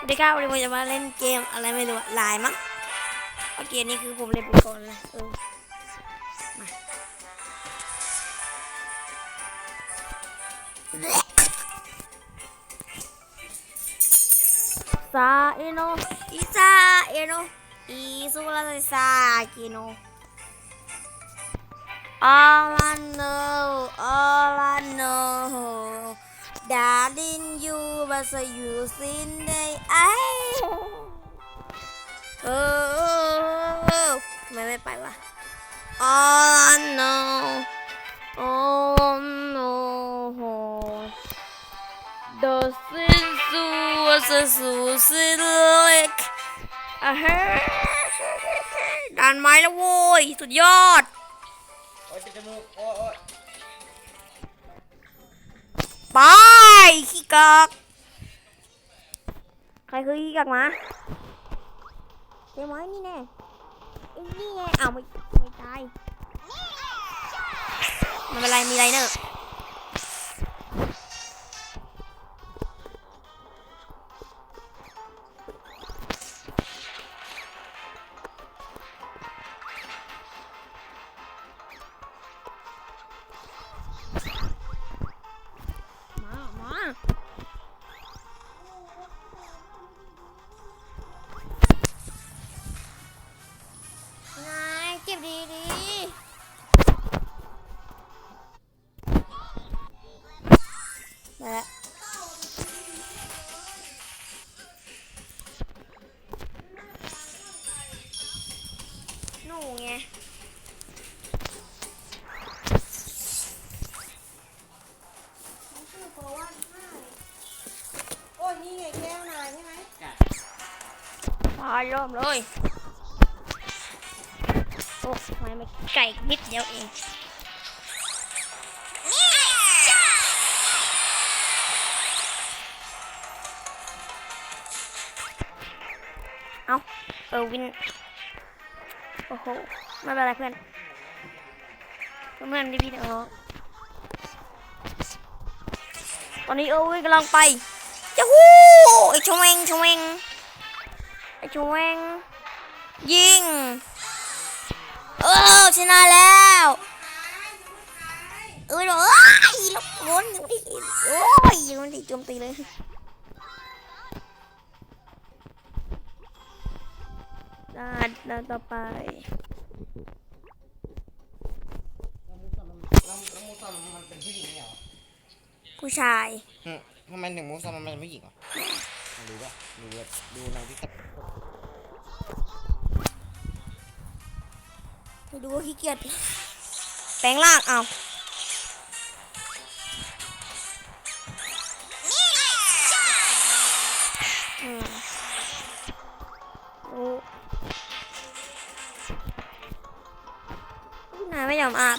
สวัสดีครับวันนี้ผมจะมาเล่นเกมอะไรไม่รู้ลายมั้งเพราะเกมนี้คือผมเล่นไปก่อนเลยเออมาซาเอโนอิซาเอโนอิสุราซากินออลลันโนอลลันโน ดาลินยูบาสยูซินในไอเออทำไมไม่ไปวะอ๋ no โอ้ no ดอสินสูวาสสูสินเล็กอะฮะดันไม้แล้วโว้ย สุดยอด โอ้ยติมูกโอ้ย กากใครคือขี้กากมาเจ๊ไม้นี่แน่ไอ้นี่ไงอ้าวไม่ไม่ตายไมันเป็นไรมีไรเนอร์ หนูไงโอ้ยนี่ไงแก้วนายใช่ไหมมาเริ่มเลยโอ้ทำไมมันไก่นิดเดียวเองเอาเออวิน โอ้โหไม่เป็นไรเพื่อนเพื่อนๆพี่ๆน้อตอนนี้เออวินกำลังไปจะฮู้ไอชงเวงชงเวงไอชงเวงยิงเออชนะแล้วเออเอ้ยลูกบอลอยู่ที่โอ้ยยู่ที่โจมตีเลย ด่านด่านต่อไปแล้วมูซอนมันเป็นผู้หญิงเนี่ยเหรอผู้ชายหึทำไมถึงมูซอนมันเป็นผู้หญิงอะดูป่ะดูดูในที่ตัดดูว่าขี้เกียจแปลงร่างเอา อ้นาย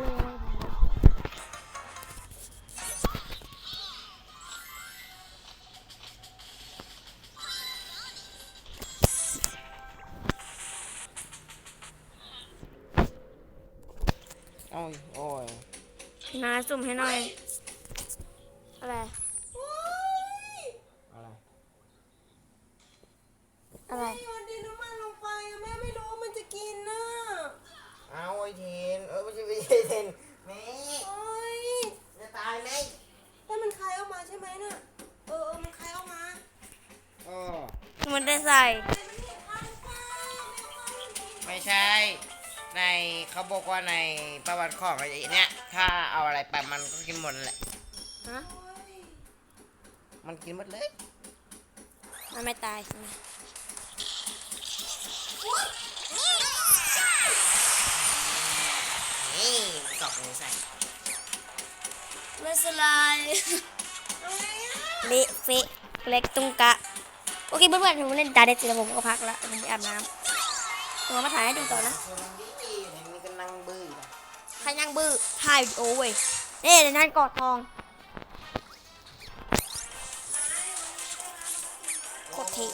ไม่ยอม ยโอ้ยโอ้ยนาสุ่มให้หน่อย อะไร อะไรอะไร โยนดินน้ำมันลงไปอะแม่ไม่รู้ว่ามันจะกินน่ะเอาไอ้เทนเออไม่ใช่ไม่ใช่เทนแม่โอ้ยจะตายไหมแล้วมันคายออกมาใช่ไหมน่ะ เออเออมันคายออกมาโอ้มันได้ใส่แต่มันเห็นคายหรือเปล่าแม่ว่ามันกินไม่ใช่ ในเขาบอกว่าในประวัติของไอ้เนี่ยถ้าเอาอะไรไปมันก็กินหมดนั่นแหละ ฮะโอ้ยมันกินหมดเลย มันไม่ตายใช่ไหมนี่กรอกมือใส่ไม่สลายเอาไงอะเละเฟะเล็กตุงกะ โอเคเพื่อนๆผมเล่นดาเดสแล้วผมก็พักละผมไปอาบน้ำผมมาถ่ายให้ดูต่อนะคนดีๆเห็นมีกันนั่งบื้ออยู่ นะรนั่งบื้อถ่ายวิดีโอเว้ยนี่เดี๋ยวนั่นกอดทองโคตรเท่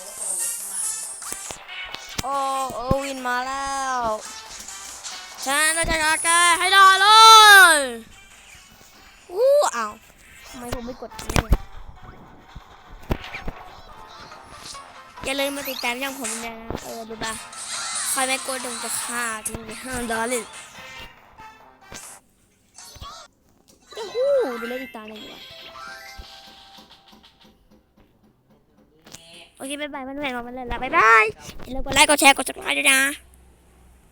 โอ้เอวินมาแล้วฉันจะจัดแกให้ได้เลยอู้อ้าวทำไมผมไม่กดนี่อย่าลืมมาติดตามช่องผมด้วยนะเออบ๊ายบาใครไม่กดเดยวผมจะฆ่าทิ้งไปห้าดอลลาร์ ฮูดูเล่นอีกตาหนึ่งดีกว่าโอเคบ๊ายบายเพื่อนๆมาเล่นละบายบายอย่าลืมกดไลค์กดแชร์กด subscribe ด้วยนะ